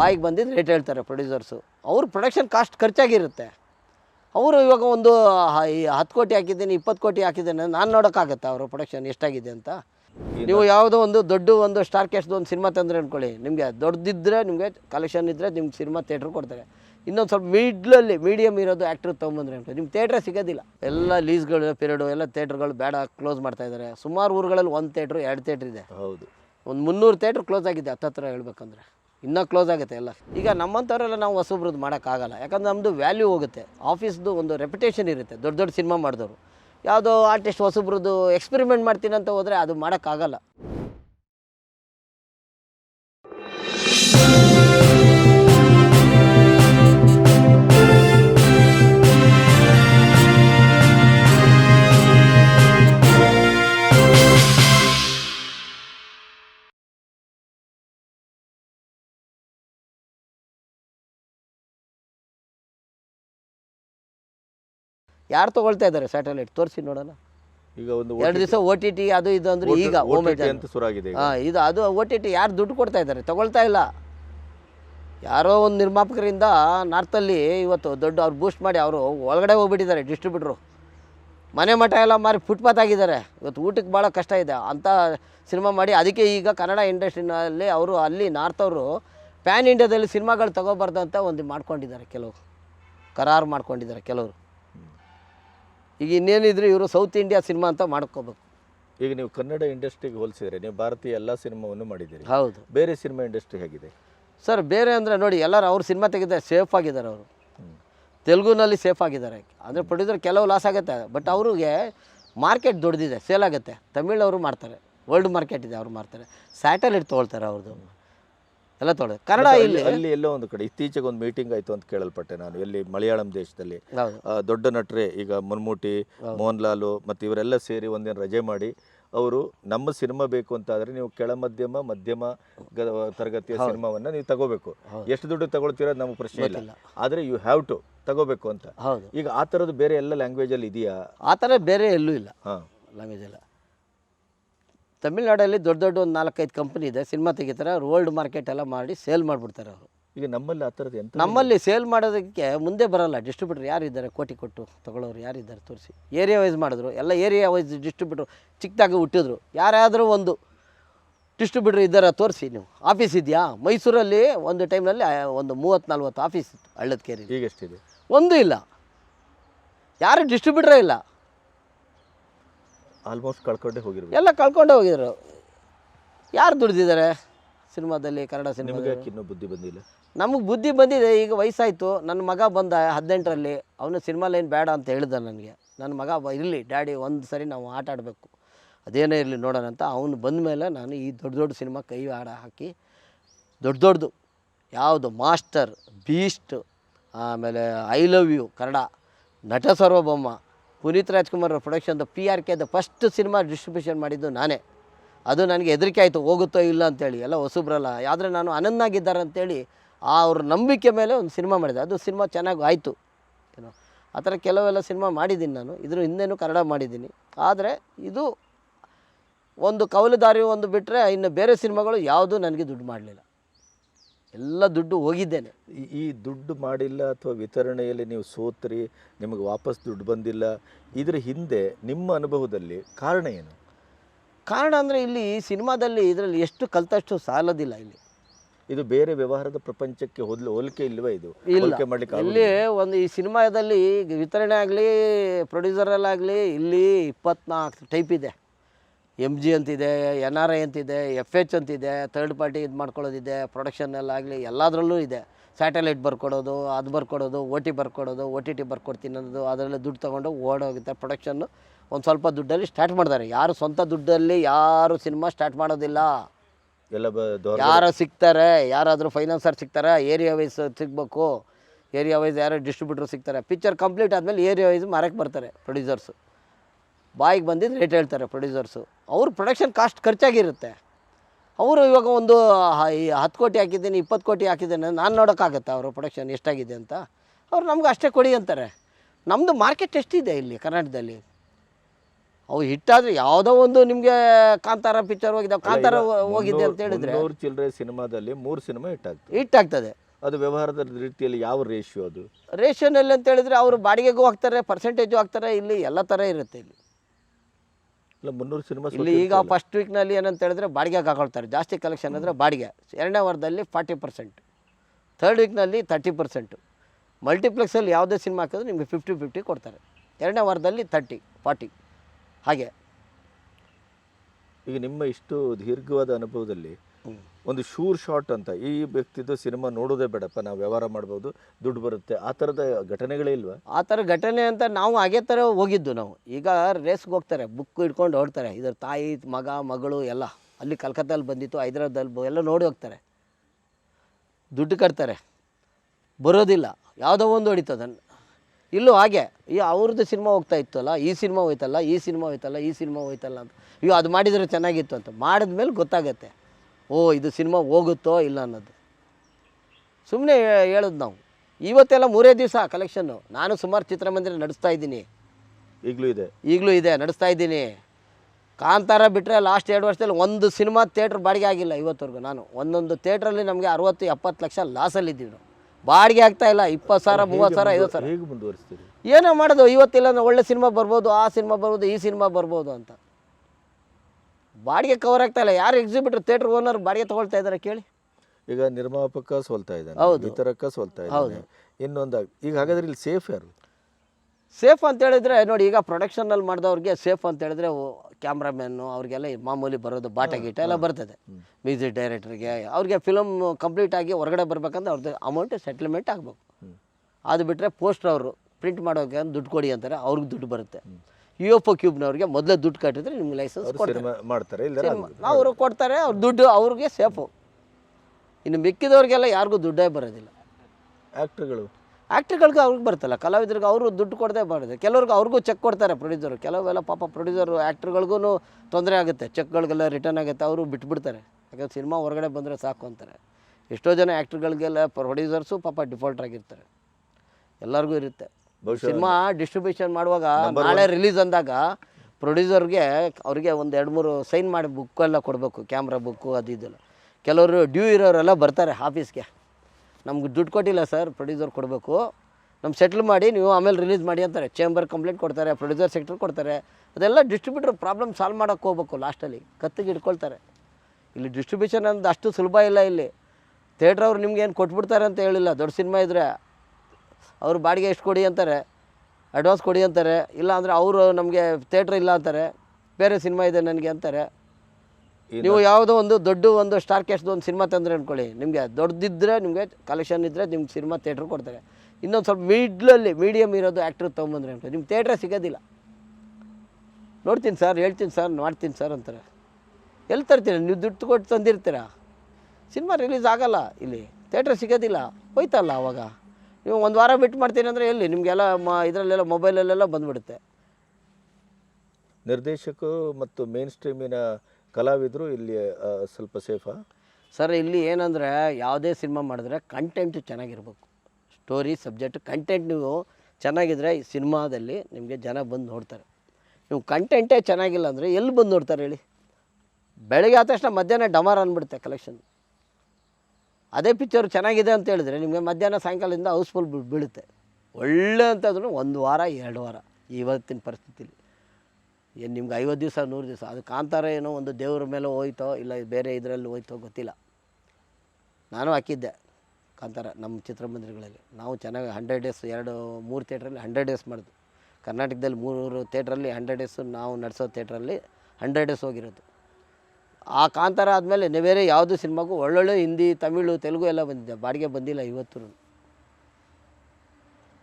ಬಾಯಿಗೆ ಬಂದಿದ್ದು ರೇಟ್ ಹೇಳ್ತಾರೆ ಪ್ರೊಡ್ಯೂಸರ್ಸು ಅವ್ರ ಪ್ರೊಡಕ್ಷನ್ ಕಾಸ್ಟ್ ಖರ್ಚಾಗಿರುತ್ತೆ. ಅವರು ಇವಾಗ ಒಂದು ಹತ್ತು ಕೋಟಿ ಹಾಕಿದ್ದೀನಿ ಇಪ್ಪತ್ತು ಕೋಟಿ ಹಾಕಿದ್ದೀನಿ ನಾನು ನೋಡೋಕ್ಕಾಗತ್ತಾ ಅವರು ಪ್ರೊಡಕ್ಷನ್ ಎಷ್ಟಾಗಿದೆ ಅಂತ? ನೀವು ಯಾವುದೋ ಒಂದು ದೊಡ್ಡ ಒಂದು ಸ್ಟಾರ್ ಕ್ಯಾಶ್ದು ಒಂದು ಸಿನಿಮಾ ತಂದರೆ ಅಂದ್ಕೊಳ್ಳಿ ನಿಮಗೆ ದೊಡ್ಡದಿದ್ದರೆ ನಿಮಗೆ ಕಲೆಕ್ಷನ್ ಇದ್ದರೆ ನಿಮ್ಗೆ ಸಿನಿಮಾ ಥಿಯೇಟ್ರ್ ಕೊಡ್ತಾರೆ. ಇನ್ನೊಂದು ಸ್ವಲ್ಪ ಮಿಡ್ಲಲ್ಲಿ ಮೀಡಿಯಮ್ ಇರೋದು ಆ್ಯಕ್ಟ್ರ್ ತೊಗೊಂಬಂದ್ರೆ ಅಂತ ನಿಮ್ಮ ಥಿಯೇಟ್ರೇ ಸಿಗೋದಿಲ್ಲ. ಎಲ್ಲ ಲೀಸ್ಗಳು ಪೀರಿಯಡು ಎಲ್ಲ ಥಿಯೇಟ್ರ್ಗಳು ಬೇಡ ಕ್ಲೋಸ್ ಮಾಡ್ತಾ ಇದ್ದಾರೆ ಸುಮಾರು ಊರುಗಳಲ್ಲಿ ಒಂದು ಥಿಯೇಟ್ರು ಎರಡು ಥಿಯೇಟ್ರ್ ಇದೆ. ಹೌದು. ಒಂದು ಮುನ್ನೂರು ಥಿಯೇಟ್ರ್ ಕ್ಲೋಸ್ ಆಗಿದೆ ಹತ್ತತ್ರ ಹೇಳ್ಬೇಕಂದ್ರೆ. ಇನ್ನೂ ಕ್ಲೋಸ್ ಆಗುತ್ತೆ ಎಲ್ಲ. ಈಗ ನಮ್ಮಂಥವರೆಲ್ಲ ನಾವು ಹೊಸಬ್ರದ್ದು ಮಾಡೋಕ್ಕಾಗಲ್ಲ. ಯಾಕಂದ್ರೆ ನಮ್ಮದು ವ್ಯಾಲ್ಯೂ ಹೋಗುತ್ತೆ. ಆಫೀಸ್ದು ಒಂದು ರೆಪ್ಯುಟೇಷನ್ ಇರುತ್ತೆ. ದೊಡ್ಡ ದೊಡ್ಡ ಸಿನಿಮಾ ಮಾಡಿದವರು. ಯಾವುದೋ ಆರ್ಟಿಸ್ಟ್ ಹೊಸಬ್ರದ್ದು ಎಕ್ಸ್ಪೆರಿಮೆಂಟ್ ಮಾಡ್ತೀನಿ ಅಂತ ಹೋದರೆ ಅದು ಮಾಡೋಕ್ಕಾಗಲ್ಲ. ಯಾರು ತೊಗೊಳ್ತಾ ಇದ್ದಾರೆ ಸ್ಯಾಟಲೈಟ್? ತೋರಿಸಿ ನೋಡೋಣ. ಈಗ ಒಂದು ಎರಡು ದಿವಸ ಓ ಟಿ ಟಿ ಅದು ಇದು ಅಂದರೆ ಈಗ ಅಂತ ಶುರುವಾಗಿದೆ ಹಾಂ ಇದು ಅದು ಓ ಟಿ ಟಿ ಯಾರು ದುಡ್ಡು ಕೊಡ್ತಾ ಇದ್ದಾರೆ? ತಗೊಳ್ತಾ ಇಲ್ಲ. ಯಾರೋ ಒಂದು ನಿರ್ಮಾಪಕರಿಂದ ನಾರ್ತಲ್ಲಿ ಇವತ್ತು ದೊಡ್ಡ ಅವ್ರು ಬೂಸ್ಟ್ ಮಾಡಿ ಅವರು ಒಳಗಡೆ ಹೋಗ್ಬಿಟ್ಟಿದ್ದಾರೆ ಡಿಸ್ಟ್ರಿಬ್ಯೂಟ್ರು ಮನೆ ಮಠ ಎಲ್ಲ ಮಾರಿ ಫುಟ್ಪಾತ್ ಆಗಿದ್ದಾರೆ. ಇವತ್ತು ಊಟಕ್ಕೆ ಭಾಳ ಕಷ್ಟ ಇದೆ. ಅಂಥ ಸಿನಿಮಾ ಮಾಡಿ ಅದಕ್ಕೆ ಈಗ ಕನ್ನಡ ಇಂಡಸ್ಟ್ರಿನಲ್ಲಿ ಅವರು ಅಲ್ಲಿ ನಾರ್ತ್ ಅವರು ಪ್ಯಾನ್ ಇಂಡಿಯಾದಲ್ಲಿ ಸಿನಿಮಾಗಳು ತಗೋಬಾರ್ದು ಅಂತ ಒಂದು ಮಾಡ್ಕೊಂಡಿದ್ದಾರೆ ಕೆಲವು ಕರಾರು ಮಾಡ್ಕೊಂಡಿದ್ದಾರೆ ಕೆಲವರು. ಈಗ ಇನ್ನೇನಿದ್ರು ಇವರು ಸೌತ್ ಇಂಡಿಯಾ ಸಿನಿಮಾ ಅಂತ ಮಾಡ್ಕೋಬೇಕು. ಈಗ ನೀವು ಕನ್ನಡ ಇಂಡಸ್ಟ್ರಿಗೆ ಹೋಲಿಸಿದರೆ ನೀವು ಭಾರತೀಯ ಎಲ್ಲ ಸಿನಿಮಾವನ್ನು ಮಾಡಿದ್ದೀರಿ. ಹೌದು. ಬೇರೆ ಸಿನಿಮಾ ಇಂಡಸ್ಟ್ರಿ ಹೇಗಿದೆ? ಸರ್ ಬೇರೆ ಅಂದರೆ ನೋಡಿ ಎಲ್ಲರೂ ಅವ್ರ ಸಿನಿಮಾ ತೆಗಿದ್ದಾರೆ ಸೇಫ್ ಆಗಿದ್ದಾರೆ ಅವರು. ತೆಲುಗುನಲ್ಲಿ ಸೇಫ್ ಆಗಿದ್ದಾರೆ. ಅಂದರೆ ಪ್ರೊಡ್ಯೂಸರ್ ಕೆಲವು ಲಾಸ್ ಆಗುತ್ತೆ ಬಟ್ ಅವ್ರಿಗೆ ಮಾರ್ಕೆಟ್ ದೊಡ್ಡದಿದೆ ಸೇಲ್ ಆಗುತ್ತೆ. ತಮಿಳವರು ಅವರು ಮಾಡ್ತಾರೆ ವರ್ಲ್ಡ್ ಮಾರ್ಕೆಟ್ ಇದೆ ಅವ್ರು ಮಾಡ್ತಾರೆ. ಸ್ಯಾಟಲೈಟ್ ತೊಗೊಳ್ತಾರೆ ಅವ್ರದ್ದು ಎಲ್ಲ ತೊಳೆ ಕನ್ನಡ ಇಲ್ಲಿ ಅಲ್ಲಿ ಎಲ್ಲೋ ಒಂದು ಕಡೆ ಇತ್ತೀಚೆಗೆ ಒಂದು ಮೀಟಿಂಗ್ ಆಯ್ತು ಅಂತ ಕೇಳಲ್ಪಟ್ಟೆ ನಾನು. ಎಲ್ಲಿ ಮಲಯಾಳಂ ದೇಶದಲ್ಲಿ. ದೊಡ್ಡ ನಟರೇ ಈಗ ಮನ್ಮೂಟಿ ಮೋಹನ್ ಲಾಲು ಮತ್ತು ಇವರೆಲ್ಲ ಸೇರಿ ಒಂದಿನ ರಜೆ ಮಾಡಿ ಅವರು ನಮ್ಮ ಸಿನಿಮಾ ಬೇಕು ಅಂತ ಆದ್ರೆ ನೀವು ಕೆಳ ಮಧ್ಯಮ ಮಧ್ಯಮ ತರಗತಿಯ ಸಿನಿಮಾವನ್ನು ನೀವು ತಗೋಬೇಕು. ಎಷ್ಟು ದುಡ್ಡು ತಗೊಳ್ತೀರೋ ನಮ್ಗೆ ಪ್ರಶ್ನೆ ಇಲ್ಲ. ಆದರೆ ಯು ಹ್ಯಾವ್ ಟು ತಗೋಬೇಕು ಅಂತ. ಈಗ ಆ ಥರದ್ದು ಬೇರೆ ಎಲ್ಲ ಲ್ಯಾಂಗ್ವೇಜಲ್ಲಿ ಇದೆಯಾ? ಆ ಥರ ಬೇರೆ ಎಲ್ಲೂ ಇಲ್ಲ. ಹಾ. ಲ್ಯಾಂಗ್ವೇಜ್ ಎಲ್ಲ. ತಮಿಳ್ನಾಡಲ್ಲಿ ದೊಡ್ಡ ದೊಡ್ಡ ಒಂದು ನಾಲ್ಕೈದು ಕಂಪ್ನಿ ಇದೆ ಸಿನಿಮಾ ತೆಗಿತಾರೆ ಅವ್ರು ವರ್ಲ್ಡ್ ಮಾರ್ಕೆಟ್ ಎಲ್ಲ ಮಾಡಿ ಸೇಲ್ ಮಾಡಿಬಿಡ್ತಾರೆ ಅವರು. ಈಗ ನಮ್ಮಲ್ಲಿ ಆ ಥರದ್ದು ಎಂತ ನಮ್ಮಲ್ಲಿ ಸೇಲ್ ಮಾಡೋದಕ್ಕೆ ಮುಂದೆ ಬರಲ್ಲ ಡಿಸ್ಟ್ರಿಬ್ಯೂಟರ್ ಯಾರಿದ್ದಾರೆ ಕೋಟಿ ಕೊಟ್ಟು ತಗೊಳ್ಳೋರು ಯಾರಿದ್ದಾರೆ ತೋರಿಸಿ. ಏರಿಯಾ ವೈಸ್ ಮಾಡಿದ್ರು ಎಲ್ಲ ಏರಿಯಾ ವೈಸ್ ಡಿಸ್ಟ್ರಿಬ್ಯೂಟ್ರು ಚಿಕ್ಕದಾಗಿ ಹುಟ್ಟಿದ್ರು ಯಾರಾದರೂ ಒಂದು ಡಿಸ್ಟ್ರಿಬ್ಯೂಟರ್ ಇದ್ದಾರ ತೋರಿಸಿ ನೀವು. ಆಫೀಸ್ ಇದೆಯಾ? ಮೈಸೂರಲ್ಲಿ ಒಂದು ಟೈಮ್ನಲ್ಲಿ ಒಂದು ಮೂವತ್ತು ನಲ್ವತ್ತು ಆಫೀಸ್ ಇತ್ತು ಹಳ್ಳದ ಕೇರಿ ಈಗ ಎಷ್ಟಿದೆ ಒಂದು ಇಲ್ಲ. ಯಾರು ಡಿಸ್ಟ್ರಿಬ್ಯೂಟ್ರೇ ಇಲ್ಲ. ಆಲ್ಮೋಸ್ಟ್ ಕಳ್ಕೊಂಡೇ ಹೋಗಿರ್ಬೇಕು. ಎಲ್ಲ ಕಳ್ಕೊಂಡೇ ಹೋಗಿದ್ರು. ಯಾರು ದುಡ್ದಿದ್ದಾರೆ ಸಿನಿಮಾದಲ್ಲಿ ಕನ್ನಡ ನಿಮಗೆ ಸಿನಿಮಾ ಇನ್ನೂ ಬುದ್ಧಿ ಬಂದಿಲ್ಲ? ನಮಗೆ ಬುದ್ಧಿ ಬಂದಿದೆ ಈಗ ವಯಸ್ಸಾಯಿತು. ನನ್ನ ಮಗ ಬಂದ ಹದಿನೆಂಟರಲ್ಲಿ ಅವನು ಸಿನಿಮಾ ಲೈನ್ ಬೇಡ ಅಂತ ಹೇಳಿದ ನನಗೆ. ನನ್ನ ಮಗ ಬ ಇರಲಿ ಡ್ಯಾಡಿ ಒಂದು ಸರಿ ನಾವು ಆಟ ಆಡಬೇಕು. ಅದೇನೇ ಇರಲಿ ನೋಡೋಣ ಅಂತ ಅವನು ಬಂದ ಮೇಲೆ ನಾನು ಈ ದೊಡ್ಡ ದೊಡ್ಡ ಸಿನಿಮಾ ಕೈ ಆಡ ಹಾಕಿ ದೊಡ್ಡ ದೊಡ್ಡದು ಯಾವುದು ಮಾಸ್ಟರ್ ಬೀಸ್ಟ್ ಆಮೇಲೆ ಐ ಲವ್ ಯು ಕನ್ನಡ ನಟ ಸಾರ್ವಭೌಮ ಪುನೀತ್ ರಾಜ್ಕುಮಾರ್ ಪ್ರೊಡಕ್ಷನ್ದು ಪಿ ಆರ್ ಕೆದ ಫಸ್ಟ್ ಸಿನಿಮಾ ಡಿಸ್ಟ್ರಿಬ್ಯೂಷನ್ ಮಾಡಿದ್ದು ನಾನೇ. ಅದು ನನಗೆ ಹೆದರಿಕೆ ಆಯಿತು, ಹೋಗುತ್ತೋ ಇಲ್ಲ ಅಂತೇಳಿ. ಎಲ್ಲ ಹೊಸಬ್ರಲ್ಲ. ಆದರೆ ನಾನು ಅನನ್ನಾಗಿದ್ದಾರೆ ಅಂತೇಳಿ ಆ ಅವ್ರ ನಂಬಿಕೆ ಮೇಲೆ ಒಂದು ಸಿನಿಮಾ ಮಾಡಿದೆ. ಅದು ಸಿನಿಮಾ ಚೆನ್ನಾಗಿ ಆಯಿತು. ಏನೋ. ಆ ಥರ ಕೆಲವೆಲ್ಲ ಸಿನಿಮಾ ಮಾಡಿದ್ದೀನಿ ನಾನು. ಇದ್ರ ಹಿಂದೆನೂ ಕನ್ನಡ ಮಾಡಿದ್ದೀನಿ. ಆದರೆ ಇದು ಒಂದು ಕವಲುದಾರಿ ಒಂದು ಬಿಟ್ಟರೆ ಇನ್ನು ಬೇರೆ ಸಿನಿಮಾಗಳು ಯಾವುದೂ ನನಗೆ ದುಡ್ಡು ಮಾಡಲಿಲ್ಲ. ಎಲ್ಲ ದುಡ್ಡು ಹೋಗಿದ್ದೇನೆ. ಈ- ದುಡ್ಡು ಮಾಡಿಲ್ಲ ಅಥವಾ ವಿತರಣೆಯಲ್ಲಿ ನೀವು ಸೋತ್ರಿ ನಿಮಗೆ ವಾಪಸ್ ದುಡ್ಡು ಬಂದಿಲ್ಲ ಇದರ ಹಿಂದೆ ನಿಮ್ಮ ಅನುಭವದಲ್ಲಿ ಕಾರಣ ಏನು? ಕಾರಣ ಅಂದರೆ ಇಲ್ಲಿ ಸಿನಿಮಾದಲ್ಲಿ ಇದರಲ್ಲಿ ಎಷ್ಟು ಕಲ್ತಷ್ಟು ಸಾಲದಿಲ್ಲ ಇಲ್ಲಿ. ಇದು ಬೇರೆ ವ್ಯವಹಾರದ ಪ್ರಪಂಚಕ್ಕೆ ಹೋದ್ಲು ಹೋಲಿಕೆ ಇಲ್ವೇ ಇದು? ಹೋಲಿಕೆ ಮಾಡ್ಲಿಕ್ಕೆ ಇಲ್ಲಿ ಆಗೋದಿಲ್ಲ. ಒಂದು ಈ ಸಿನಿಮಾದಲ್ಲಿ ಈಗ ವಿತರಣೆ ಆಗಲಿ ಪ್ರೊಡ್ಯೂಸರಲ್ಲಾಗಲಿ ಇಲ್ಲಿ ಇಪ್ಪತ್ನಾಲ್ಕು ಟೈಪ್ ಇದೆ. ಎಂ ಜಿ ಅಂತಿದೆ ಎನ್ ಆರ್ ಐ ಅಂತಿದೆ ಎಫ್ ಎಚ್ ಅಂತಿದೆ ಥರ್ಡ್ ಪಾರ್ಟಿ ಇದು ಮಾಡ್ಕೊಳ್ಳೋದಿದೆ ಪ್ರೊಡಕ್ಷನಲ್ಲಾಗಲಿ ಎಲ್ಲದರಲ್ಲೂ ಇದೆ. ಸ್ಯಾಟಲೈಟ್ ಬರ್ಕೊಡೋದು ಅದು ಬರ್ಕೊಡೋದು ಓ ಟಿ ಬರ್ಕೊಡೋದು ಓ ಟಿ ಟಿ ಬರ್ಕೊಡ್ತೀನಿ ಅನ್ನೋದು ಅದರಲ್ಲಿ ದುಡ್ಡು ತೊಗೊಂಡು ಓಡೋಗುತ್ತೆ. ಪ್ರೊಡಕ್ಷನ್ನು ಒಂದು ಸ್ವಲ್ಪ ದುಡ್ಡಲ್ಲಿ ಸ್ಟಾರ್ಟ್ ಮಾಡ್ತಾರೆ. ಯಾರು ಸ್ವಂತ ದುಡ್ಡಲ್ಲಿ ಯಾರು ಸಿನಿಮಾ ಸ್ಟಾರ್ಟ್ ಮಾಡೋದಿಲ್ಲ. ಎಲ್ಲ ಯಾರು ಸಿಗ್ತಾರೆ ಯಾರಾದರೂ ಫೈನಾನ್ಸರ್ ಸಿಗ್ತಾರೆ ಏರಿಯಾ ವೈಸ್ ಸಿಗ್ಬೇಕು. ಏರಿಯಾ ವೈಸ್ ಯಾರು ಡಿಸ್ಟ್ರಿಬ್ಯೂಟರ್ ಸಿಗ್ತಾರೆ. ಪಿಕ್ಚರ್ ಕಂಪ್ಲೀಟ್ ಆದಮೇಲೆ ಏರಿಯಾ ವೈಸ್ ಮಾರಕ್ಕೆ ಬರ್ತಾರೆ ಪ್ರೊಡ್ಯೂಸರ್ಸು ಬಾಯಿಗೆ ಬಂದಿದ್ದು ರೇಟ್ ಹೇಳ್ತಾರೆ ಪ್ರೊಡ್ಯೂಸರ್ಸು ಅವ್ರ ಪ್ರೊಡಕ್ಷನ್ ಕಾಸ್ಟ್ ಖರ್ಚಾಗಿರುತ್ತೆ. ಅವರು ಇವಾಗ ಒಂದು ಹತ್ತು ಕೋಟಿ ಹಾಕಿದ್ದೀನಿ ಇಪ್ಪತ್ತು ಕೋಟಿ ಹಾಕಿದ್ದೀನಿ ನಾನು ನೋಡೋಕ್ಕಾಗತ್ತೆ ಅವರು ಪ್ರೊಡಕ್ಷನ್ ಎಷ್ಟಾಗಿದೆ ಅಂತ? ಅವ್ರು ನಮ್ಗೆ ಅಷ್ಟೇ ಕೊಡಿ ಅಂತಾರೆ. ನಮ್ಮದು ಮಾರ್ಕೆಟ್ ಎಷ್ಟಿದೆ ಇಲ್ಲಿ ಕರ್ನಾಟಕದಲ್ಲಿ? ಅವು ಹಿಟ್ಟಾದರೆ ಯಾವುದೋ ಒಂದು ನಿಮಗೆ ಕಾಂತಾರ ಪಿಕ್ಚರ್ ಹೋಗಿದ್ದಾವೆ ಕಾಂತಾರ ಹೋಗಿದೆ ಅಂತ ಹೇಳಿದ್ರೆ. ಅವ್ರ ಚಿಲ್ಲರೆ ಸಿನಿಮಾದಲ್ಲಿ ಮೂರು ಸಿನಿಮಾ ಹಿಟ್ ಆಗ್ತದೆ ಹಿಟ್ಟಾಗ್ತದೆ. ಅದು ವ್ಯವಹಾರದ ರೀತಿಯಲ್ಲಿ ಯಾವ ರೇಷಿಯೋ ಅದು? ರೇಷಿಯೋನಲ್ಲಿ ಅಂತ ಹೇಳಿದ್ರೆ ಅವರು ಬಾಡಿಗೆಗೂ ಹಾಕ್ತಾರೆ ಪರ್ಸೆಂಟೇಜು ಹಾಕ್ತಾರೆ ಇಲ್ಲಿ ಎಲ್ಲ ಥರ ಇರುತ್ತೆ ಇಲ್ಲಿ. ಇಲ್ಲ ಮುನ್ನೂರು ಸಿನಿಮಾ ಇಲ್ಲಿ ಈಗ ಫಸ್ಟ್ ವೀಕ್ನಲ್ಲಿ ಏನಂತ ಹೇಳಿದ್ರೆ ಬಾಡಿಗೆ ಹಾಕೊಳ್ತಾರೆ. ಜಾಸ್ತಿ ಕಲೆಕ್ಷನ್ ಅಂದರೆ ಬಾಡಿಗೆ. ಎರಡನೇ ವಾರದಲ್ಲಿ ಫಾರ್ಟಿ ಪರ್ಸೆಂಟ್ ಥರ್ಡ್ ವೀಕ್ನಲ್ಲಿ ತರ್ಟಿ ಪರ್ಸೆಂಟು ಮಲ್ಟಿಪ್ಲೆಕ್ಸಲ್ಲಿ ಯಾವುದೇ ಸಿನಿಮಾ ಹಾಕಿದ್ರು ನಿಮಗೆ ಫಿಫ್ಟಿ ಫಿಫ್ಟಿ ಕೊಡ್ತಾರೆ. ಎರಡನೇ ವಾರದಲ್ಲಿ ತರ್ಟಿ ಫಾರ್ಟಿ ಹಾಗೆ. ಈಗ ನಿಮ್ಮ ಇಷ್ಟು ದೀರ್ಘವಾದ ಅನುಭವದಲ್ಲಿ. ಒಂದು ಶೂರ್ ಶಾಟ್ ಅಂತ ಈ ವ್ಯಕ್ತಿದು ಸಿನಿಮಾ ನೋಡೋದೇ ಬೇಡಪ್ಪ, ನಾವು ವ್ಯವಹಾರ ಮಾಡ್ಬೋದು, ದುಡ್ಡು ಬರುತ್ತೆ. ಆ ಥರದ ಘಟನೆಗಳೇ ಇಲ್ವಾ? ಆ ಥರ ಘಟನೆ ಅಂತ ನಾವು ಹಾಗೆ ಥರ ಹೋಗಿದ್ದು ನಾವು. ಈಗ ರೇಸ್ಗೆ ಹೋಗ್ತಾರೆ, ಬುಕ್ ಇಟ್ಕೊಂಡು ಹೊಡ್ತಾರೆ ಇದರ ತಾಯಿ, ಮಗ, ಮಗಳು ಎಲ್ಲ. ಅಲ್ಲಿ ಕಲ್ಕತ್ತಲ್ಲಿ ಬಂದಿತ್ತು, ಹೈದ್ರಾಬಾದಲ್ಲಿ ಎಲ್ಲ ನೋಡಿ ಹೋಗ್ತಾರೆ. ದುಡ್ಡು ಕಟ್ತಾರೆ. ಬರೋದಿಲ್ಲ. ಯಾವುದೋ ಒಂದು ಹೊಡಿತದ. ಇಲ್ಲೂ ಹಾಗೆ. ಈ ಅವ್ರದ್ದು ಸಿನಿಮಾ ಹೋಗ್ತಾ ಇತ್ತಲ್ಲ, ಈ ಸಿನಿಮಾ ಹೋಯ್ತಲ್ಲ, ಈ ಸಿನಿಮಾ ಹೋಯ್ತಲ್ಲ, ಈ ಸಿನಿಮಾ ಹೋಯ್ತಲ್ಲ ಅಂತ. ಅಯ್ಯೋ, ಅದು ಮಾಡಿದರೆ ಚೆನ್ನಾಗಿತ್ತು ಅಂತ. ಮಾಡಿದ್ಮೇಲೆ ಗೊತ್ತಾಗತ್ತೆ. ಓ ಇದು ಸಿನಿಮಾ ಹೋಗುತ್ತೋ ಇಲ್ಲ ಅನ್ನೋದು. ಸುಮ್ಮನೆ ಹೇಳೋದು ನಾವು. ಇವತ್ತೆಲ್ಲ ಮೂರೇ ದಿವಸ ಕಲೆಕ್ಷನ್ನು ನಾನು ಸುಮಾರು ಚಿತ್ರಮಂದಿರ ನಡೆಸ್ತಾ ಇದ್ದೀನಿ. ಈಗಲೂ ಇದೆ. ಈಗಲೂ ಇದೆ ನಡೆಸ್ತಾ ಇದ್ದೀನಿ. ಕಾಂತಾರ ಬಿಟ್ಟರೆ ಲಾಸ್ಟ್ ಎರಡು ವರ್ಷದಲ್ಲಿ ಒಂದು ಸಿನಿಮಾ ಥಿಯೇಟ್ರ್ ಬಾಡಿಗೆ ಆಗಿಲ್ಲ ಇವತ್ತವರೆಗೂ ನಾನು. ಒಂದೊಂದು ಥಿಯೇಟ್ರಲ್ಲಿ ನಮಗೆ ಅರವತ್ತು ಎಪ್ಪತ್ತು ಲಕ್ಷ ಲಾಸಲ್ಲಿದ್ದೀವಿ ನಾವು. ಬಾಡಿಗೆ ಆಗ್ತಾ ಇಲ್ಲ ಇಪ್ಪತ್ತು ಸಾವಿರ ಮೂವತ್ತು ಸಾವಿರ ಐವತ್ತು ಸಾವಿರ. ಹೇಗೆ ಮುಂದುವರಿಸ್ತೀರಿ? ಏನೋ ಮಾಡೋದು ಇವತ್ತಿಲ್ಲ ಒಳ್ಳೆ ಸಿನಿಮಾ ಬರ್ಬೋದು ಆ ಸಿನಿಮಾ ಬರ್ಬೋದು ಈ ಸಿನಿಮಾ ಬರ್ಬೋದು ಅಂತ. ಬಾಡಿಗೆ ಕವರ್ ಆಗ್ತಾ ಇಲ್ಲ. ಯಾರು ಎಕ್ಸಿಬಿಟರ್ ಥಿಯೇಟರ್ ಓನರ್ ಬಾಡಿಗೆ ತಗೊಳ್ತಾ ಇದ್ದಾರೆ ಕೇಳಿ. ಈಗ ನಿರ್ಮಾಪಕ ಸೋಲ್ತಾ ಇದ್ದಾನೆ. ವಿತರಕ ಸೋಲ್ತಾ ಇದ್ದಾನೆ. ಇನ್ನೊಂದು ಈಗ ಹಾಗಾದ್ರೆ ಇಲ್ಲಿ ಸೇಫ್ ಯಾರು? ಸೇಫ್ ಅಂತ ಹೇಳಿದ್ರೆ ನೋಡಿ ಈಗ ಪ್ರೊಡಕ್ಷನಲ್ಲಿ ಮಾಡಿದವ್ರಿಗೆ ಸೇಫ್ ಅಂತ ಹೇಳಿದ್ರೆ ಕ್ಯಾಮ್ರಾಮ್ಯಾನು ಅವ್ರಿಗೆಲ್ಲ ಮಾಮೂಲಿ ಬರೋದು ಬಾಟ ಗೀಟ ಎಲ್ಲ ಬರ್ತದೆ. ಮ್ಯೂಸಿಕ್ ಡೈರೆಕ್ಟರ್ಗೆ ಅವ್ರಿಗೆ ಫಿಲಮ್ ಕಂಪ್ಲೀಟ್ ಆಗಿ ಹೊರಗಡೆ ಬರ್ಬೇಕಂದ್ರೆ ಅವ್ರದ್ದು ಅಮೌಂಟ್ ಸೆಟ್ಲ್ಮೆಂಟ್ ಆಗಬೇಕು. ಅದು ಬಿಟ್ಟರೆ ಪೋಸ್ಟರ್ ಅವರು ಪ್ರಿಂಟ್ ಮಾಡೋಕೆ ದುಡ್ಡು ಕೊಡಿ ಅಂತಾರೆ ಅವ್ರಿಗೆ ದುಡ್ಡು ಬರುತ್ತೆ. ಯು ಎಫ್ ಒ ಕ್ಯೂಬ್ನವ್ರಿಗೆ ಮೊದಲೇ ದುಡ್ಡು ಕಟ್ಟಿದ್ರೆ ನಿಮ್ಗೆ ಲೈಸೆನ್ಸ್ ಕೊಡ್ತಾರೆ. ಮಾಡ್ತಾರೆ ಅವರು ಕೊಡ್ತಾರೆ ಅವ್ರ ದುಡ್ಡು ಅವ್ರಿಗೆ ಸೇಫು ಇನ್ನು ಮಿಕ್ಕಿದವ್ರಿಗೆಲ್ಲ ಯಾರಿಗೂ ದುಡ್ಡೇ ಬರೋದಿಲ್ಲ. ಆ್ಯಕ್ಟ್ರುಗಳು ಆ್ಯಕ್ಟ್ರ್ಗಳಿಗೆ ಅವ್ರಿಗೆ ಬರ್ತಲ್ಲ ಕಲಾವಿದ್ರಿಗೆ ಅವರು ದುಡ್ಡು ಕೊಡದೆ ಬರೋದು. ಕೆಲವ್ರಿಗೆ ಅವ್ರಿಗೂ ಚೆಕ್ ಕೊಡ್ತಾರೆ ಪ್ರೊಡ್ಯೂಸರು ಕೆಲವೆಲ್ಲ ಪಾಪ ಪ್ರೊಡ್ಯೂಸರು ಆ್ಯಕ್ಟ್ರ್ಗಳಿಗೂ ತೊಂದರೆ ಆಗುತ್ತೆ ಚೆಕ್ಗಳಿಗೆಲ್ಲ ರಿಟರ್ನ್ ಆಗುತ್ತೆ ಅವರು ಬಿಟ್ಬಿಡ್ತಾರೆ. ಯಾಕಂದ್ರೆ ಸಿನಿಮಾ ಹೊರಗಡೆ ಬಂದರೆ ಸಾಕು ಅಂತಾರೆ. ಎಷ್ಟೋ ಜನ ಆ್ಯಕ್ಟ್ರ್ಗಳಿಗೆಲ್ಲ ಪ್ರೊಡ್ಯೂಸರ್ಸು ಪಾಪ ಡಿಫಾಲ್ಟ್ ಆಗಿರ್ತಾರೆ. ಎಲ್ಲರಿಗೂ ಇರುತ್ತೆ. ಸಿನಿಮಾ ಡಿಸ್ಟ್ರಿಬ್ಯೂಷನ್ ಮಾಡುವಾಗ ನಾಳೆ ರಿಲೀಸ್ ಅಂದಾಗ ಪ್ರೊಡ್ಯೂಸರ್ಗೆ ಅವ್ರಿಗೆ ಒಂದು ಎರಡು ಮೂರು ಸೈನ್ ಮಾಡಿ ಬುಕ್ ಎಲ್ಲ ಕೊಡಬೇಕು ಕ್ಯಾಮ್ರಾ ಬುಕ್ಕು ಅದು ಇದೆಲ್ಲ ಕೆಲವರು ಡ್ಯೂ ಇರೋರೆಲ್ಲ ಬರ್ತಾರೆ ಆಫೀಸ್ಗೆ ನಮ್ಗೆ ದುಡ್ಡು ಕೊಟ್ಟಿಲ್ಲ ಸರ್ ಪ್ರೊಡ್ಯೂಸರ್ ಕೊಡಬೇಕು. ನಮ್ಮ ಸೆಟ್ಲ್ ಮಾಡಿ ನೀವು ಆಮೇಲೆ ರಿಲೀಸ್ ಮಾಡಿ ಅಂತಾರೆ. ಚೇಂಬರ್ ಕಂಪ್ಲೇಂಟ್ ಕೊಡ್ತಾರೆ ಪ್ರೊಡ್ಯೂಸರ್ ಸೆಕ್ಟರ್ ಕೊಡ್ತಾರೆ. ಅದೆಲ್ಲ ಡಿಸ್ಟ್ರಿಬ್ಯೂಟರ್ ಪ್ರಾಬ್ಲಮ್ ಸಾಲ್ವ್ ಮಾಡೋಕ್ಕೆ ಹೋಗ್ಬೇಕು ಲಾಸ್ಟಲ್ಲಿ ಕತ್ತಿಗೆ ಇಟ್ಕೊಳ್ತಾರೆ ಇಲ್ಲಿ ಡಿಸ್ಟ್ರಿಬ್ಯೂಷನ್ ಅನ್ನೋದು ಅಷ್ಟು ಸುಲಭ ಇಲ್ಲ ಇಲ್ಲಿ. ಥಿಯೇಟ್ರ್ ಅವ್ರು ನಿಮ್ಗೆ ಏನು ಕೊಟ್ಬಿಡ್ತಾರೆ ಅಂತ ಹೇಳಿಲ್ಲ. ದೊಡ್ಡ ಸಿನಿಮಾ ಇದ್ದರೆ ಅವರು ಬಾಡಿಗೆ ಎಷ್ಟು ಕೊಡಿ ಅಂತಾರೆ ಅಡ್ವಾನ್ಸ್ ಕೊಡಿ ಅಂತಾರೆ ಇಲ್ಲ ಅಂದರೆ ಅವರು ನಮಗೆ ಥಿಯೇಟ್ರ್ ಇಲ್ಲ ಅಂತಾರೆ ಬೇರೆ ಸಿನಿಮಾ ಇದೆ ನನಗೆ ಅಂತಾರೆ. ನೀವು ಯಾವುದೋ ಒಂದು ದೊಡ್ಡ ಒಂದು ಸ್ಟಾರ್ ಕ್ಯಾಸ್ಟ್ದು ಒಂದು ಸಿನಿಮಾ ತಂದರೆ ಅಂದ್ಕೊಳ್ಳಿ ನಿಮಗೆ ದೊಡ್ಡದಿದ್ದರೆ ನಿಮಗೆ ಕಲೆಕ್ಷನ್ ಇದ್ದರೆ ನಿಮ್ಗೆ ಸಿನಿಮಾ ಥಿಯೇಟ್ರ್ ಕೊಡ್ತಾರೆ. ಇನ್ನೊಂದು ಸ್ವಲ್ಪ ಮಿಡ್ಲಲ್ಲಿ ಮೀಡಿಯಮ್ ಇರೋದು ಆ್ಯಕ್ಟ್ರ್ ತೊಗೊಂಬಂದ್ರೆ ಅಂತಾರೆ ನಿಮ್ಗೆ ಥಿಯೇಟ್ರೇ ಸಿಗೋದಿಲ್ಲ. ನೋಡ್ತೀನಿ ಸರ್ ಹೇಳ್ತೀನಿ ಸರ್ ಮಾಡ್ತೀನಿ ಸರ್ ಅಂತಾರೆ. ಎಲ್ಲಿ ತರ್ತೀರ? ನೀವು ದುಡ್ಡು ಕೊಟ್ಟು ತಂದಿರ್ತೀರಾ? ಸಿನಿಮಾ ರಿಲೀಸ್ ಆಗಲ್ಲ ಇಲ್ಲಿ ಥಿಯೇಟ್ರ್ ಸಿಗೋದಿಲ್ಲ ಹೋಯ್ತಲ್ಲ ಅವಾಗ? ನೀವು ಒಂದು ವಾರ ಬಿಟ್ಟು ಮಾಡ್ತೀನಿ ಅಂದರೆ ಎಲ್ಲಿ? ನಿಮಗೆಲ್ಲ ಮ ಇದರಲ್ಲೆಲ್ಲ ಮೊಬೈಲಲ್ಲೆಲ್ಲ ಬಂದುಬಿಡುತ್ತೆ. ನಿರ್ದೇಶಕರು ಮತ್ತು ಮೇನ್ ಸ್ಟ್ರೀಮಿನ ಕಲಾವಿದರು ಇಲ್ಲಿ ಆ, ಸ್ವಲ್ಪ ಸೇಫಾ ಸರ್ ಇಲ್ಲಿ ಏನಂದರೆ ಯಾವುದೇ ಸಿನಿಮಾ ಮಾಡಿದ್ರೆ ಕಂಟೆಂಟ್ ಚೆನ್ನಾಗಿರ್ಬೇಕು. ಸ್ಟೋರಿ ಸಬ್ಜೆಕ್ಟ್ ಕಂಟೆಂಟ್ ನೀವು ಚೆನ್ನಾಗಿದ್ರೆ ಈ ಸಿನಿಮಾದಲ್ಲಿ ನಿಮಗೆ ಜನ ಬಂದು ನೋಡ್ತಾರೆ. ನೀವು ಕಂಟೆಂಟೇ ಚೆನ್ನಾಗಿಲ್ಲ ಅಂದರೆ ಎಲ್ಲಿ ಬಂದು ನೋಡ್ತಾರೆ ಹೇಳಿ? ಬೆಳಗ್ಗೆ ಆದ ತಕ್ಷಣ ಮಧ್ಯಾಹ್ನ ಡಮಾರ್ ಅಂದ್ಬಿಡುತ್ತೆ ಕಲೆಕ್ಷನ್ ಅದೇ ಪಿಕ್ಚರ್ ಚೆನ್ನಾಗಿದೆ ಅಂತ ಹೇಳಿದ್ರೆ ನಿಮಗೆ ಮಧ್ಯಾಹ್ನ ಸಾಯಂಕಾಲದಿಂದ ಹೌಸ್ಫುಲ್ ಬೀಳುತ್ತೆ. ಒಳ್ಳೆ ಅಂತಂದ್ರೂ ಒಂದು ವಾರ, ಎರಡು ವಾರ ಇವತ್ತಿನ ಪರಿಸ್ಥಿತಿಲಿ. ಏನು ನಿಮ್ಗೆ ಐವತ್ತು ದಿವಸ, ನೂರು ದಿವಸ, ಅದು ಕಾಂತಾರ ಏನೋ ಒಂದು ದೇವ್ರ ಮೇಲೆ ಹೋಯ್ತೋ, ಇಲ್ಲ ಬೇರೆ ಇದರಲ್ಲಿ ಹೋಯ್ತೋ ಗೊತ್ತಿಲ್ಲ. ನಾನು ಹಾಕಿದ್ದೆ ಕಾಂತಾರ ನಮ್ಮ ಚಿತ್ರಮಂದಿರಗಳಲ್ಲಿ. ನಾವು ಚೆನ್ನಾಗಿ ಹಂಡ್ರೆಡ್ ಡೇಸ್ ಎರಡು, ಮೂರು ಥಿಯೇಟ್ರಲ್ಲಿ ಹಂಡ್ರೆಡ್ ಡೇಸ್ ಮಾಡಿದ್ವಿ ಕರ್ನಾಟಕದಲ್ಲಿ ಮೂರು ಥಿಯೇಟ್ರಲ್ಲಿ ಹಂಡ್ರೆಡ್ ಡೇಸು ನಾವು ನಡೆಸೋ ಥಿಯೇಟ್ರಲ್ಲಿ ಹಂಡ್ರೆಡ್ ಡೇಸ್ ಹೋಗಿರೋದು. ಆ ಕಾಂತಾರ ಆದಮೇಲೆ ಬೇರೆ ಯಾವುದು ಸಿನಿಮಾಗೂ ಒಳ್ಳೊಳ್ಳೆ ಹಿಂದಿ ತಮಿಳು ತೆಲುಗು ಎಲ್ಲ ಬಂದಿದೆ. ಬಾಡಿಗೆ ಬಂದಿಲ್ಲ ಇವತ್ತು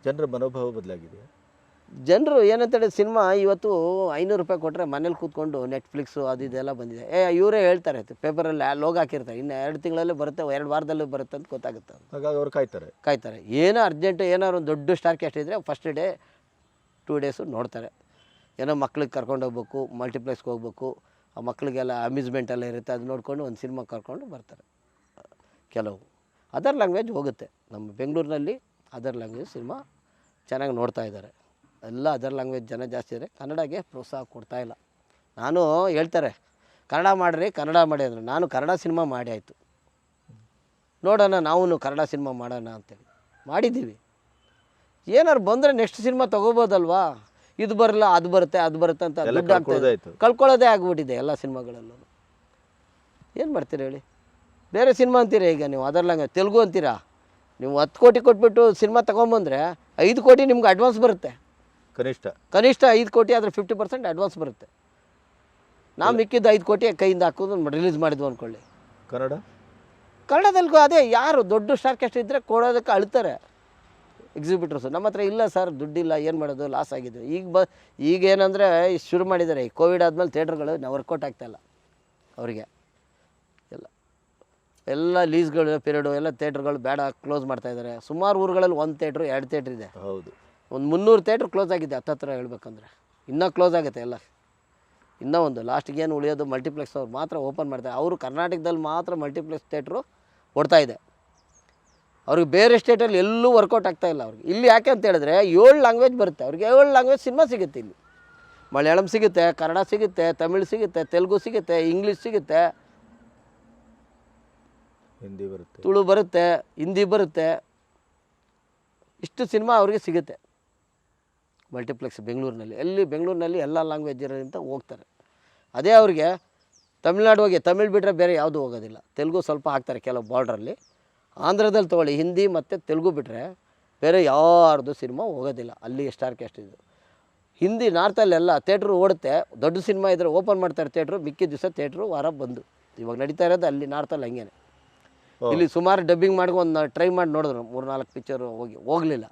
ಜನರ ಮನೋಭಾವ ಬದಲಾಗಿದೆ ಜನರು ಏನಂತ ಹೇಳಿ ಸಿನಿಮಾ ಇವತ್ತು ಐನೂರು ರೂಪಾಯಿ ಕೊಟ್ಟರೆ ಮನೇಲಿ ಕೂತ್ಕೊಂಡು ನೆಟ್ಫ್ಲಿಕ್ಸು ಅದು ಇದೆಲ್ಲ ಬಂದಿದೆ. ಏ ಇವರೇ ಹೇಳ್ತಾರೆ ಪೇಪರಲ್ಲಿ ಲೋಗ್ ಹಾಕಿರ್ತಾರೆ. ಇನ್ನು ಎರಡು ತಿಂಗಳಲ್ಲೇ ಬರುತ್ತೆ ಎರಡು ವಾರದಲ್ಲೇ ಬರುತ್ತೆ ಅಂತ ಗೊತ್ತಾಗುತ್ತೆ. ಹಾಗಾಗಿ ಅವ್ರು ಕಾಯ್ತಾರೆ. ಕಾಯ್ತಾರೆ. ಏನೋ ಅರ್ಜೆಂಟು ಏನಾದ್ರು ಒಂದು ದೊಡ್ಡ ಸ್ಟಾರ್ ಕ್ಯಾಸ್ಟ್ ಇದ್ದರೆ ಫಸ್ಟ್ ಡೇ ಟೂ ಡೇಸು ನೋಡ್ತಾರೆ. ಏನೋ ಮಕ್ಳಿಗೆ ಕರ್ಕೊಂಡು ಹೋಗ್ಬೇಕು ಮಲ್ಟಿಪ್ಲೆಕ್ಸ್ಗೆ ಹೋಗ್ಬೇಕು. ಆ ಮಕ್ಕಳಿಗೆಲ್ಲ ಅಮ್ಯೂಸ್ಮೆಂಟ್ ಎಲ್ಲ ಇರುತ್ತೆ. ಅದು ನೋಡಿಕೊಂಡು ಒಂದು ಸಿನಿಮಾ ಕರ್ಕೊಂಡು ಬರ್ತಾರೆ. ಕೆಲವು. ಅದರ್ ಲ್ಯಾಂಗ್ವೇಜ್ ಹೋಗುತ್ತೆ. ನಮ್ಮ ಬೆಂಗಳೂರಿನಲ್ಲಿ ಅದರ್ ಲ್ಯಾಂಗ್ವೇಜ್ ಸಿನಿಮಾ ಚೆನ್ನಾಗಿ ನೋಡ್ತಾ ಇದ್ದಾರೆ. ಎಲ್ಲ ಅದರ್ ಲ್ಯಾಂಗ್ವೇಜ್ ಜನ ಜಾಸ್ತಿ ಇದ್ದಾರೆ. ಕನ್ನಡಗೆ ಪ್ರೋತ್ಸಾಹ ಕೊಡ್ತಾ ಇಲ್ಲ. ನಾನು ಹೇಳ್ತಾರೆ, ಕನ್ನಡ ಮಾಡಿರಿ, ಕನ್ನಡ ಮಾಡಿ ಅಂದರೆ. ನಾನು ಕನ್ನಡ ಸಿನಿಮಾ ಮಾಡಿ ಆಯಿತು. ನೋಡೋಣ ನಾವು ಕನ್ನಡ ಸಿನಿಮಾ ಮಾಡೋಣ ಅಂತೇಳಿ. ಮಾಡಿದ್ದೀವಿ. ಏನಾರು ಬಂದರೆ ನೆಕ್ಸ್ಟ್ ಸಿನಿಮಾ ತೊಗೋಬೋದಲ್ವಾ? ಇದು ಬರಲ್ಲ ಅದು ಬರುತ್ತೆ ಅದು ಬರುತ್ತೆ ಅಂತ ಎಲ್ಲ ದುಡ್ಡು ಆಗ್ತಾ ಇದೆ. ಕಳ್ಕೊಳ್ಳೋದಾಯ್ತು. ಕಳ್ಕೊಳ್ಳೋದೇ ಆಗ್ಬಿಟ್ಟಿದೆ ಎಲ್ಲ ಸಿನಿಮಾಗಳಲ್ಲೂ. ಏನು ಮಾಡ್ತೀರಿ ಹೇಳಿ? ಬೇರೆ ಸಿನಿಮಾ ಅಂತೀರಾ ಈಗ ನೀವು? ಅದರ್ ಲ್ಯಾಂಗ್ವೇಜ್ ತೆಲುಗು ಅಂತೀರಾ? ನೀವು ಹತ್ತು ಕೋಟಿ ಕೊಟ್ಬಿಟ್ಟು ಸಿನಿಮಾ ತೊಗೊಂಬಂದ್ರೆ ಐದು ಕೋಟಿ ನಿಮ್ಗೆ ಅಡ್ವಾನ್ಸ್ ಬರುತ್ತೆ. ಕನಿಷ್ಠ. ಕನಿಷ್ಠ ಐದು ಕೋಟಿ ಆದರೆ ಫಿಫ್ಟಿ ಪರ್ಸೆಂಟ್ ಅಡ್ವಾನ್ಸ್ ಬರುತ್ತೆ. ನಾವು ಮಿಕ್ಕಿದ್ದು ಐದು ಕೋಟಿ ಕೈಯಿಂದ ಹಾಕೋದು ರಿಲೀಸ್ ಮಾಡಿದ್ವು ಅಂದ್ಕೊಳ್ಳಿ ಕನ್ನಡ? ಕನ್ನಡದಲ್ಲಿಗೂ ಅದೇ ಯಾರು ದೊಡ್ಡ ಸ್ಟಾರ್ಕೆಸ್ಟ್ ಇದ್ದರೆ ಕೊಡೋದಕ್ಕೆ ಅಳ್ತಾರೆ. ಎಕ್ಸಿಬಿಟರ್ಸು ನಮ್ಮ ಹತ್ರ ಇಲ್ಲ ಸರ್ ದುಡ್ಡಿಲ್ಲ ಏನು ಮಾಡೋದು ಲಾಸ್ ಆಗಿದೆ ಈಗ ಬ ಈಗ ಏನಂದರೆ ಶುರು ಮಾಡಿದ್ದಾರೆ. ಈ ಕೋವಿಡ್ ಆದಮೇಲೆ ಥಿಯೇಟ್ರ್ಗಳು ನಾವು ವರ್ಕೌಟ್ ಆಗ್ತಾಯಿಲ್ಲ ಅವರಿಗೆ. ಎಲ್ಲ ಎಲ್ಲ ಲೀಸ್ಗಳು ಪೀರಿಯಡು ಎಲ್ಲ ಥಿಯೇಟ್ರ್ಗಳು ಬೇಡ ಕ್ಲೋಸ್ ಮಾಡ್ತಾಯಿದ್ದಾರೆ ಸುಮಾರು ಊರುಗಳಲ್ಲಿ ಒಂದು ಥಿಯೇಟ್ರು ಎರಡು ಥಿಯೇಟ್ರ್ ಇದೆ. ಹೌದು. ಒಂದು ಮುನ್ನೂರು ಥಿಯೇಟ್ರ್ ಕ್ಲೋಸ್ ಆಗಿದೆ ಹತ್ತತ್ರ ಹೇಳ್ಬೇಕಂದ್ರೆ. ಇನ್ನೂ ಕ್ಲೋಸ್ ಆಗುತ್ತೆ ಎಲ್ಲ. ಇನ್ನೂ ಒಂದು ಲಾಸ್ಟಿಗೆ ಏನು ಉಳಿಯೋದು ಮಲ್ಟಿಪ್ಲೆಕ್ಸ್ ಅವ್ರು ಮಾತ್ರ ಓಪನ್ ಮಾಡ್ತಾರೆ. ಅವರು ಕರ್ನಾಟಕದಲ್ಲಿ ಮಾತ್ರ ಮಲ್ಟಿಪ್ಲೆಕ್ಸ್ ಥಿಯೇಟ್ರು ಓಡ್ತಾ ಇದೆ. ಅವ್ರಿಗೆ ಬೇರೆ ಸ್ಟೇಟಲ್ಲಿ ಎಲ್ಲೂ ವರ್ಕೌಟ್ ಆಗ್ತಾ ಇಲ್ಲ ಅವ್ರಿಗೆ. ಇಲ್ಲಿ ಯಾಕೆ ಅಂತ ಹೇಳಿದ್ರೆ ಏಳು ಲ್ಯಾಂಗ್ವೇಜ್ ಬರುತ್ತೆ. ಅವ್ರಿಗೆ ಏಳು ಲ್ಯಾಂಗ್ವೇಜ್ ಸಿನಿಮಾ ಸಿಗುತ್ತೆ ಇಲ್ಲಿ. ಮಲಯಾಳಂ ಸಿಗುತ್ತೆ ಕನ್ನಡ ಸಿಗುತ್ತೆ ತಮಿಳ್ ಸಿಗುತ್ತೆ ತೆಲುಗು ಸಿಗುತ್ತೆ ಇಂಗ್ಲೀಷ್ ಸಿಗುತ್ತೆ. ಹಿಂದಿ ಬರುತ್ತೆ. ತುಳು ಬರುತ್ತೆ ಹಿಂದಿ ಬರುತ್ತೆ. ಇಷ್ಟು ಸಿನಿಮಾ ಅವ್ರಿಗೆ ಸಿಗುತ್ತೆ. ಮಲ್ಟಿಪ್ಲೆಕ್ಸ್ ಬೆಂಗಳೂರಿನಲ್ಲಿ. ಎಲ್ಲಿ ಬೆಂಗಳೂರಿನಲ್ಲಿ ಎಲ್ಲ ಲ್ಯಾಂಗ್ವೇಜ್ ಇರೋದ್ರಿಂದ ಹೋಗ್ತಾರೆ. ಅದೇ ಅವ್ರಿಗೆ ತಮಿಳ್ನಾಡು ಹೋಗಿ ತಮಿಳ್ ಬಿಟ್ಟರೆ ಬೇರೆ ಯಾವುದೂ ಹೋಗೋದಿಲ್ಲ. ತೆಲುಗು ಸ್ವಲ್ಪ ಹಾಕ್ತಾರೆ ಕೆಲವು ಬಾರ್ಡ್ರಲ್ಲಿ ಆಂಧ್ರದಲ್ಲಿ ತೊಗೊಳ್ಳಿ ಹಿಂದಿ ಮತ್ತು ತೆಲುಗು ಬಿಟ್ಟರೆ ಬೇರೆ ಯಾರ್ದು ಸಿನಿಮಾ ಹೋಗೋದಿಲ್ಲ ಅಲ್ಲಿ ಸ್ಟಾರ್ ಕ್ಯಾಸ್ಟ್ ಇದು. ಹಿಂದಿ ನಾರ್ತಲ್ಲೆಲ್ಲ ಥೇಟ್ರು ಓಡುತ್ತೆ ದೊಡ್ಡ ಸಿನಿಮಾ ಇದ್ದರೆ ಓಪನ್ ಮಾಡ್ತಾರೆ ಥೇಟ್ರು ಮಿಕ್ಕಿದ ದಿವಸ ಥೇಟ್ರು ವಾರ ಬಂದು. ಇವಾಗ ನಡೀತಾ ಇರೋದು ಅಲ್ಲಿ ನಾರ್ತಲ್ಲಿ ಹಂಗೇನೆ. ಇಲ್ಲಿ ಸುಮಾರು ಡಬ್ಬಿಂಗ್ ಮಾಡ್ಕೊಂಡು ಒಂದು ಟ್ರೈ ಮಾಡಿ ನೋಡಿದ್ರು ಮೂರು ನಾಲ್ಕು ಪಿಕ್ಚರು ಹೋಗಿ ಹೋಗಲಿಲ್ಲ.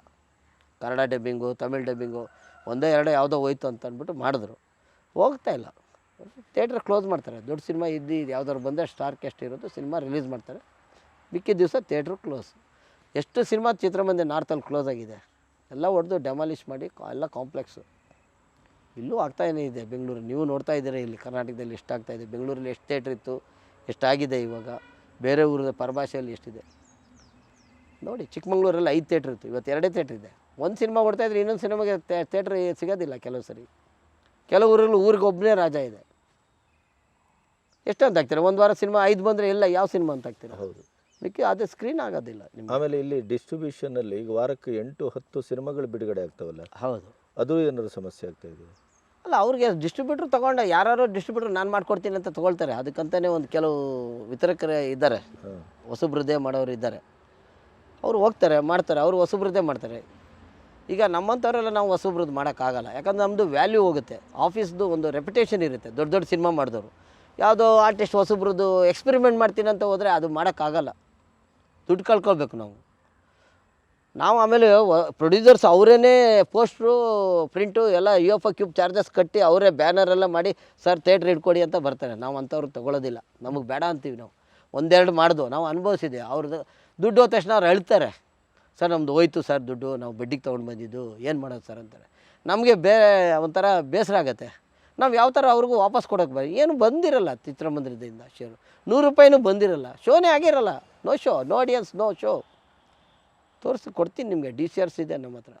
ಕನ್ನಡ ಡಬ್ಬಿಂಗು ತಮಿಳ್ ಡಬ್ಬಿಂಗು ಒಂದೇ ಎರಡೇ ಯಾವುದೋ ಹೋಯ್ತು ಅಂತ ಅಂದ್ಬಿಟ್ಟು ಮಾಡಿದ್ರು. ಹೋಗ್ತಾ ಇಲ್ಲ. ಥೇಟ್ರ್ ಕ್ಲೋಸ್ ಮಾಡ್ತಾರೆ ದೊಡ್ಡ ಸಿನಿಮಾ ಇದ್ದು ಇದು ಯಾವ್ದಾದ್ರು ಬಂದರೆ ಸ್ಟಾರ್ ಕ್ಯಾಸ್ಟ್ ಇರೋದು ಸಿನಿಮಾ ರಿಲೀಸ್ ಮಾಡ್ತಾರೆ. ಮಿಕ್ಕಿದ ದಿವಸ ಥಿಯೇಟ್ರು ಕ್ಲೋಸ್. ಎಷ್ಟು ಸಿನಿಮಾ ಚಿತ್ರಮಂದಿರ ನಾರ್ತಲ್ಲಿ ಕ್ಲೋಸ್ ಆಗಿದೆ. ಎಲ್ಲ ಹೊಡೆದು ಡೆಮಾಲಿಷ್ ಮಾಡಿ ಎಲ್ಲ ಕಾಂಪ್ಲೆಕ್ಸು. ಇಲ್ಲೂ ಆಗ್ತಾನೇ ಇದೆ ಬೆಂಗಳೂರು. ನೀವು ನೋಡ್ತಾ ಇದ್ದೀರಾ ಇಲ್ಲಿ ಕರ್ನಾಟಕದಲ್ಲಿ ಎಷ್ಟಾಗ್ತಾ ಇದೆ? ಬೆಂಗಳೂರಲ್ಲಿ ಎಷ್ಟು ಥಿಯೇಟ್ರ್ ಇತ್ತು? ಎಷ್ಟಾಗಿದೆ ಇವಾಗ? ಬೇರೆ ಊರದ ಪರಭಾಷೆಯಲ್ಲಿ ಎಷ್ಟಿದೆ? ನೋಡಿ, ಚಿಕ್ಕಮಂಗ್ಳೂರಲ್ಲಿ ಐದು ಥಿಯೇಟ್ರ್ ಇತ್ತು. ಇವತ್ತು ಎರಡೇ ಥಿಯೇಟ್ರ್ ಇದೆ. ಒಂದು ಸಿನಿಮಾ ಇದ್ರೆ ಇನ್ನೊಂದು ಸಿನಿಮಾಗೆ ಥಿಯೇಟ್ರ್ ಸಿಗೋದಿಲ್ಲ ಕೆಲವು ಸರಿ. ಕೆಲವು ಊರಲ್ಲಿ ಊರಿಗೆ ಒಬ್ಬನೇ ರಾಜ ಇದೆ. ಎಷ್ಟು ಹಾಕ್ತೀರಾ ಒಂದು ವಾರ ಸಿನಿಮಾ ಐದು ಬಂದರೆ ಎಲ್ಲ ಯಾವ ಸಿನಿಮಾ ಅಂತ ಹಾಕ್ತೀರಾ ಹೌದು. ಮಿಕ್ಕಿ ಅದು ಸ್ಕ್ರೀನ್ ಆಗೋದಿಲ್ಲ ನಿಮ್ಗೆ. ಆಮೇಲೆ ಇಲ್ಲಿ ಅಲ್ಲಿ ಈಗ ವಾರಕ್ಕೆ ಎಂಟು ಹತ್ತು ಸಿನಿಮಾಗಳು ಬಿಡುಗಡೆ ಆಗ್ತಾವಲ್ಲ? ಹೌದು. ಅದು ಏನಾದ್ರು ಸಮಸ್ಯೆ ಆಗ್ತಾ ಇದೆ ಅಲ್ಲ ಅವ್ರಿಗೆ ಡಿಸ್ಟ್ರಿಬ್ಯೂಟ್ರ್ ತಗೊಂಡ ಯಾರು ಡಿಸ್ಟ್ರಿಬ್ಯೂಟ್ರ್ ನಾನು ಮಾಡ್ಕೊಡ್ತೀನಿ ಅಂತ ತಗೊಳ್ತಾರೆ. ಅದಕ್ಕಂತಲೇ ಒಂದು ಕೆಲವು ವಿತರಕರು ಇದ್ದಾರೆ. ಹೊಸಬ್ರದ್ದೇ ಮಾಡೋರು ಇದ್ದಾರೆ. ಅವ್ರು ಹೋಗ್ತಾರೆ ಮಾಡ್ತಾರೆ ಅವರು ಹೊಸಬ್ರದ್ದೇ ಮಾಡ್ತಾರೆ. ಈಗ ನಮ್ಮಂಥವರೆಲ್ಲ ನಾವು ಹೊಸಬ್ರದ್ದು ಮಾಡೋಕ್ಕಾಗಲ್ಲ. ಯಾಕಂದ್ರೆ ನಮ್ಮದು ವ್ಯಾಲ್ಯೂ ಹೋಗುತ್ತೆ. ಆಫೀಸ್ದು ಒಂದು ರೆಪ್ಯುಟೇಷನ್ ಇರುತ್ತೆ. ದೊಡ್ಡ ದೊಡ್ಡ ಸಿನಿಮಾ ಮಾಡಿದವರು. ಯಾವುದೋ ಆರ್ಟಿಸ್ಟ್ ಹೊಸಬ್ರದ್ದು ಎಕ್ಸ್ಪೆರಿಮೆಂಟ್ ಮಾಡ್ತೀನಿ ಅಂತ ಹೋದರೆ ಅದು ಮಾಡೋಕ್ಕಾಗಲ್ಲ. ದುಡ್ಡು ಕಳ್ಕೊಳ್ಬೇಕು ನಾವು. ನಾವು ಆಮೇಲೆ ಪ್ರೊಡ್ಯೂಸರ್ಸ್ ಅವರೇ ಪೋಸ್ಟ್ರು, ಪ್ರಿಂಟು, ಎಲ್ಲ ಯು ಎಫ್ ಕ್ಯೂಬ್ ಚಾರ್ಜಸ್ ಕಟ್ಟಿ ಅವರೇ ಬ್ಯಾನರ್ ಎಲ್ಲ ಮಾಡಿ, ಸರ್ ಥೇಟ್ರ್ ಇಟ್ಕೊಡಿ ಅಂತ ಬರ್ತಾರೆ. ನಾವು ಅಂಥವ್ರು ತೊಗೊಳೋದಿಲ್ಲ. ನಮಗೆ ಬೇಡ ಅಂತೀವಿ ನಾವು. ಒಂದೆರಡು ಮಾಡ್ದು. ನಾವು ಅನುಭವಿಸಿದೆ ಅವ್ರದ್ದು ದುಡ್ಡು ಹೋದ ತಕ್ಷಣ ಅವ್ರು ಹೇಳ್ತಾರೆ. ಸರ್ ನಮ್ಮದು ಹೋಯ್ತು ಸರ್ ದುಡ್ಡು. ನಾವು ಬಡ್ಡಿಗೆ ತೊಗೊಂಡು ಬಂದಿದ್ದು. ಏನು ಮಾಡೋದು ಸರ್? ಅಂತಾರೆ. ನಮಗೆ ಬೇರೆ ಒಂಥರ ಬೇಸರ ಆಗುತ್ತೆ. ನಾವು ಯಾವ ಥರ ಅವ್ರಿಗೂ ವಾಪಸ್ ಕೊಡೋಕೆ ಬರ ಏನು ಬಂದಿರಲ್ಲ ಚಿತ್ರಮಂದಿರದಿಂದ ಶೇರು ನೂರು ರೂಪಾಯಿನೂ ಬಂದಿರಲ್ಲ. ಶೋನೇ ಆಗಿರಲ್ಲ. No show no audience no show ತೋರಿಸಿ ಕೊಡ್ತೀನಿ ನಿಮಗೆ. ಡಿ ಸಿ ಆರ್ಸ್ ಇದೆ ನಮ್ಮ ಹತ್ರ.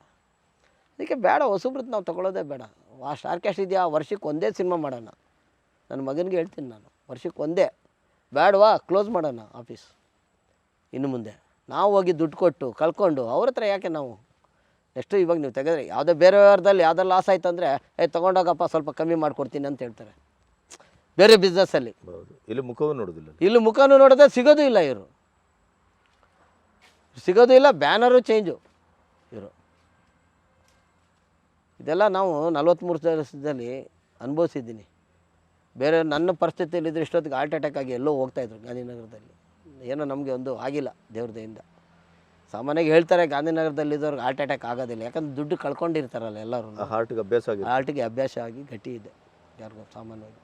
ಅದಕ್ಕೆ ಬೇಡ ಹೊಸಬ್ರದ್ದು ನಾವು ತೊಗೊಳೋದೇ ಬೇಡ. ಆ ಸ್ಟಾರ್ ಕ್ಯಾಶ್ ಇದೆಯಾ, ವರ್ಷಕ್ಕೆ ಒಂದೇ ಸಿನಿಮಾ ಮಾಡೋಣ. ನನ್ನ ಮಗನಿಗೆ ಹೇಳ್ತೀನಿ ನಾನು. ವರ್ಷಕ್ಕೆ ಒಂದೇ. ಬೇಡವಾ ಕ್ಲೋಸ್ ಮಾಡೋಣ ಆಫೀಸ್ ಇನ್ನು ಮುಂದೆ. ನಾವು ಹೋಗಿ ದುಡ್ಡು ಕೊಟ್ಟು, ಕಳ್ಕೊಂಡು, ಅವ್ರ ಹತ್ರ ಯಾಕೆ ನಾವು ಎಷ್ಟು ಇವಾಗ ನೀವು ತೆಗೆದ್ರೆ ಯಾವುದೇ ವ್ಯವಹಾರದಲ್ಲಿ ಯಾವುದೋ ಲಾಸ್ ಆಯ್ತು ಅಂದರೆ ಏ ತೊಗೊಂಡೋಗಪ್ಪ ಸ್ವಲ್ಪ ಕಮ್ಮಿ ಮಾಡಿಕೊಡ್ತೀನಿ ಅಂತ ಹೇಳ್ತಾರೆ. ಬೇರೆ ಬಿಸ್ನೆಸ್ಸಲ್ಲಿ ಇಲ್ಲಿ ಮುಖವೂ ನೋಡೋದಿಲ್ಲ ಇಲ್ಲಿ ಮುಖವೂ ನೋಡಿದ್ರೆ ಸಿಗೋದು ಇಲ್ಲ ಇವರು. ಸಿಗೋದು ಇಲ್ಲ ಬ್ಯಾನರು ಚೇಂಜು ಇವರು. ಇದೆಲ್ಲ ನಾವು ನಲ್ವತ್ತ್ಮೂರು ವರ್ಷದಲ್ಲಿ ಅನುಭವಿಸಿದ್ದೀನಿ. ಬೇರೆ ನನ್ನ ಪರಿಸ್ಥಿತಿಯಲ್ಲಿದ್ದರೆ ಇಷ್ಟೊತ್ತಿಗೆ ಹಾರ್ಟ್ ಅಟ್ಯಾಕ್ ಆಗಿ ಎಲ್ಲೋ ಹೋಗ್ತಾಯಿದ್ರು ಗಾಂಧಿನಗರದಲ್ಲಿ. ಏನೋ ನಮಗೆ ಒಂದು ಆಗಿಲ್ಲ ದೇವ್ರ ದಯಿಂದ ಸಾಮಾನ್ಯವಾಗಿ ಹೇಳ್ತಾರೆ ಗಾಂಧಿನಗರದಲ್ಲಿ ಇದ್ದವ್ರಿಗೆ ಹಾರ್ಟ್ ಅಟ್ಯಾಕ್ ಆಗೋದಿಲ್ಲ. ಯಾಕಂದ್ರೆ ದುಡ್ಡು ಕಳ್ಕೊಂಡಿರ್ತಾರಲ್ಲ ಎಲ್ಲರೂ. ಹಾರ್ಟ್ಗೆ ಅಭ್ಯಾಸ ಆಗಿ ಹಾರ್ಟಿಗೆ ಅಭ್ಯಾಸ ಆಗಿ ಗಟ್ಟಿ ಇದೆ. ಯಾರಿಗೂ ಸಾಮಾನ್ಯವಾಗಿ.